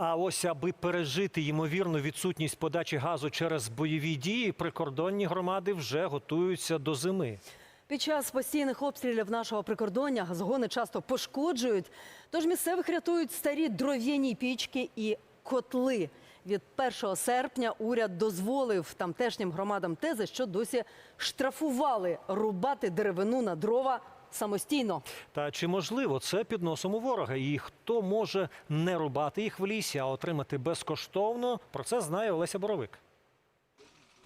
А ось аби пережити ймовірну відсутність подачі газу через бойові дії, прикордонні громади вже готуються до зими. Під час постійних обстрілів нашого прикордоння газогони часто пошкоджують. Тож місцевих рятують старі дров'яні пічки і котли. Від 1 серпня уряд дозволив тамтешнім громадам тези, що досі штрафували рубати деревину на дрова самостійно. Та чи можливо це під носом у ворога? І хто може не рубати їх в лісі, а отримати безкоштовно? Про це знає Олеся Боровик.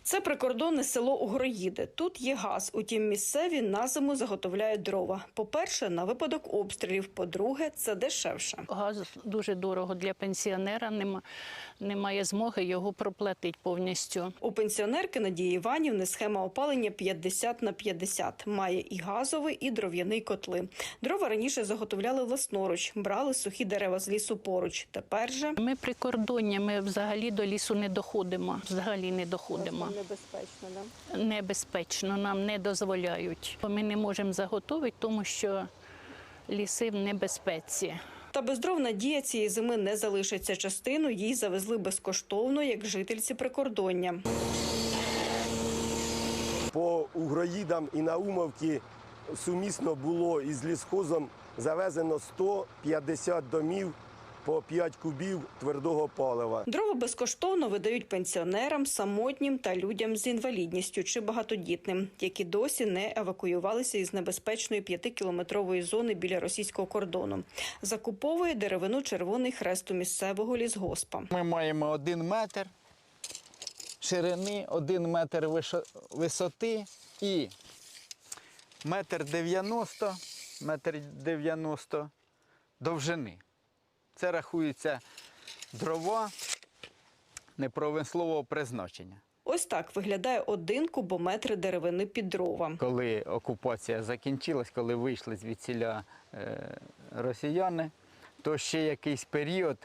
Це прикордонне село Угроїди. Тут є газ. Утім, місцеві на зиму заготовляють дрова. По-перше, на випадок обстрілів. По-друге, це дешевше. Газ дуже дорого для пенсіонера. Нема, немає змоги його проплатити повністю. У пенсіонерки Надії Іванівни схема опалення 50 на 50. Має і газовий, і дров'яний котли. Дрова раніше заготовляли власноруч, брали сухі дерева з лісу поруч. Тепер же Ми прикордоння, ми взагалі до лісу не доходимо. Взагалі не доходимо. Небезпечно. Да? Небезпечно, нам не дозволяють. Ми не можемо заготовити, тому що ліси в небезпеці. Та без дров Надія цієї зими не залишиться. Частину їй завезли безкоштовно, як жительці прикордоння. По Угроїдам і Наумовці сумісно було із лісхозом завезено 150 домів по 5 кубів твердого палива. Дрова безкоштовно видають пенсіонерам, самотнім та людям з інвалідністю чи багатодітним, які досі не евакуювалися із небезпечної п'ятикілометрової зони біля російського кордону. Закуповує деревину Червоний Хрест у місцевого лісгоспа. Ми маємо один метр ширини, один метр висоти і метр дев'яносто, метр дев'яносто довжини. Це рахується дрова непромислового призначення. Ось так виглядає один кубометр деревини під дрова. Коли окупація закінчилась, коли вийшли звідсіля е, росіяни, то ще якийсь період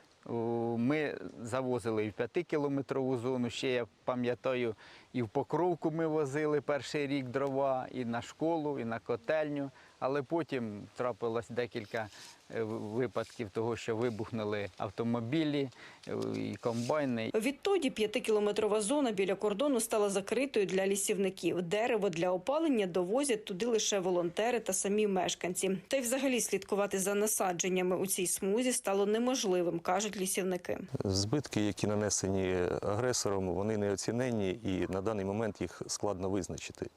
ми завозили і в п'ятикілометрову зону. Ще я пам'ятаю, і в Покровку ми возили перший рік дрова, і на школу, і на котельню. Але потім трапилось декілька е, випадків того, що вибухнули автомобілі е, і комбайни. Відтоді п'ятикілометрова зона біля кордону стала закритою для лісівників. Дерево для опалення довозять туди лише волонтери та самі мешканці. Та й взагалі слідкувати за насадженнями у цій смузі стало неможливим, кажуть лісівники. Збитки, які нанесені агресором, вони неоціненні і на даний момент їх складно визначити.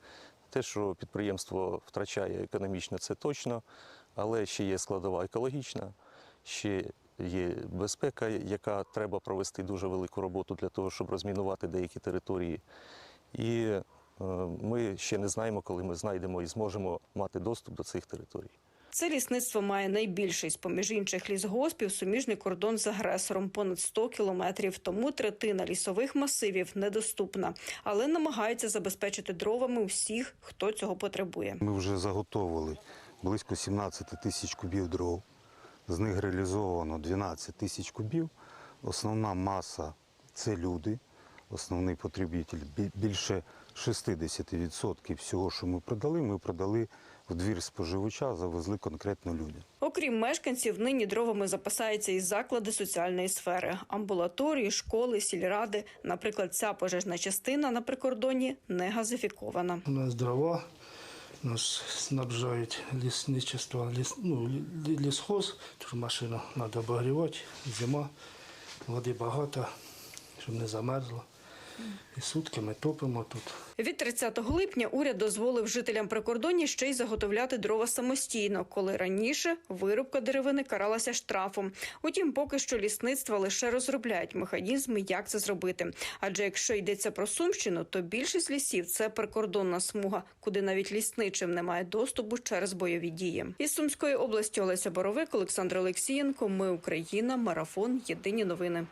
Те, що підприємство втрачає економічно, це точно, але ще є складова екологічна, ще є безпека, яка треба провести дуже велику роботу для того, щоб розмінувати деякі території. І е, ми ще не знаємо, коли ми знайдемо і зможемо мати доступ до цих територій. Це лісництво має найбільший з поміж інших лісгоспів суміжний кордон з агресором понад 100 кілометрів. Тому третина лісових масивів недоступна, але намагаються забезпечити дровами усіх, хто цього потребує. Ми вже заготовили близько 17 тисяч кубів дров. З них реалізовано 12 тисяч кубів. Основна маса це люди, основний потребитель. Більше 60% всього, що ми продали, ми продали в двір споживача, завезли конкретно людям. Окрім мешканців, нині дровами запасаються і заклади соціальної сфери, амбулаторії, школи, сільради. Наприклад, ця пожежна частина на прикордоні не газифікована. У нас дрова, нас снабжають лісничество, ліс, ну, лісхоз, тож машину треба обогрівати, зима, води багато, щоб не замерзло. І сутки ми топимо тут. Від 30 липня уряд дозволив жителям прикордонні ще й заготовляти дрова самостійно, коли раніше вирубка деревини каралася штрафом. Утім, поки що лісництва лише розробляють механізми, як це зробити. Адже якщо йдеться про Сумщину, то більшість лісів це прикордонна смуга, куди навіть лісничим немає доступу через бойові дії. Із Сумської області Олеся Боровик, Олександр Олексієнко. Ми Україна. Марафон. Єдині новини.